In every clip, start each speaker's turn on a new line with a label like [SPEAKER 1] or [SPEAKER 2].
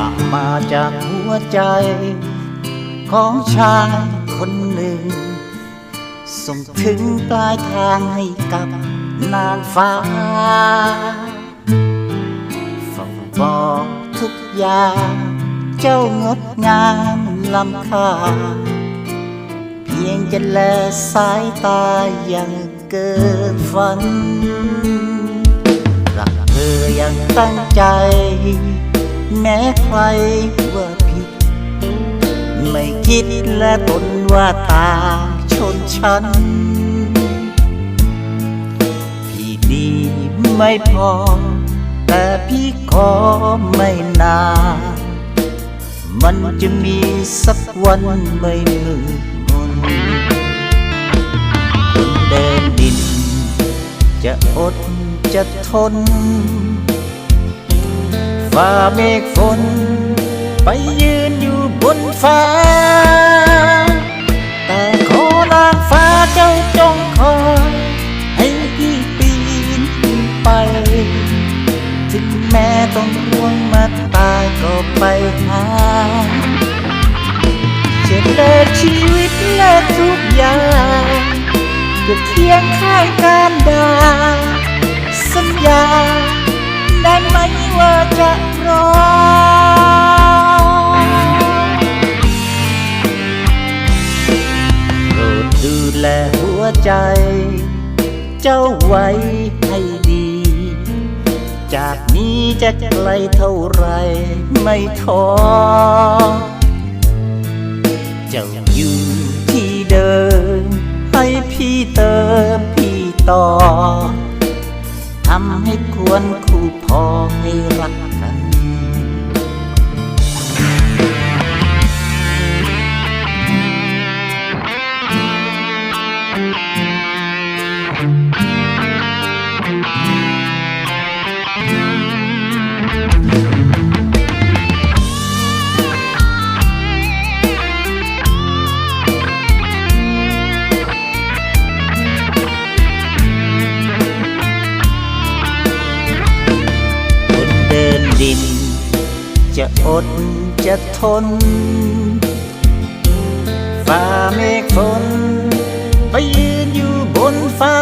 [SPEAKER 1] ากมาจากหัวใจ ของชายคนหนึ่ง ส่งถึงปลายทางให้กับนางฟ้าฝากบอกทุกอย่างเจ้างดงามล้ำค่า เพียงจะแลสายตายังเกินฝันรักเธอยังตั้งใจ แม้ใครว่าผิด ไม่คิดและตนว่าตางชนชั้นพี่ดีไม่พอ แต่พี่ขอไม่นานมันจะมีสักวันไม่มืดมนคนเดินดิน จะอดจะทน ฝ่าเมฆฝน ไปยืนอยู่บนฟ้า แต่ขอนางฟ้าเจ้าจงคอยให้พี่ปีนขึ้นไป ถึงแม้ต้องร่วงมาตายก็ไปหาจะเลิกชีวิตเลิกทุกอย่างจะเคียงข้างกันดาสัญญา ได้ไหมว่าจะรอโปรดดูแลหัวใจ เจ้าไว้ให้ดี จากนี้จะไกลเท่าไรไม่ท้อเจ้าอยู่ที่เดิมให้พี่เติมพี่ต่อำให้ควรคู่พอให้รักกันค ดจะทนฝ่าเมฆฝนไปยืนอยู่บนฟ้า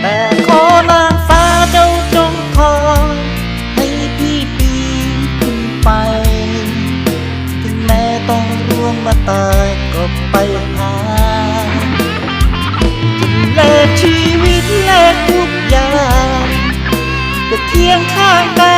[SPEAKER 1] แต่ขอนางฟ้าเจ้าจงคอให้พี่ปีนขึ้นไป ถึงแม้ต้องร่วงมาตายก็ไปหาจะแลกชีวิตแลกทุกอย่างจะเคียงข้างกัน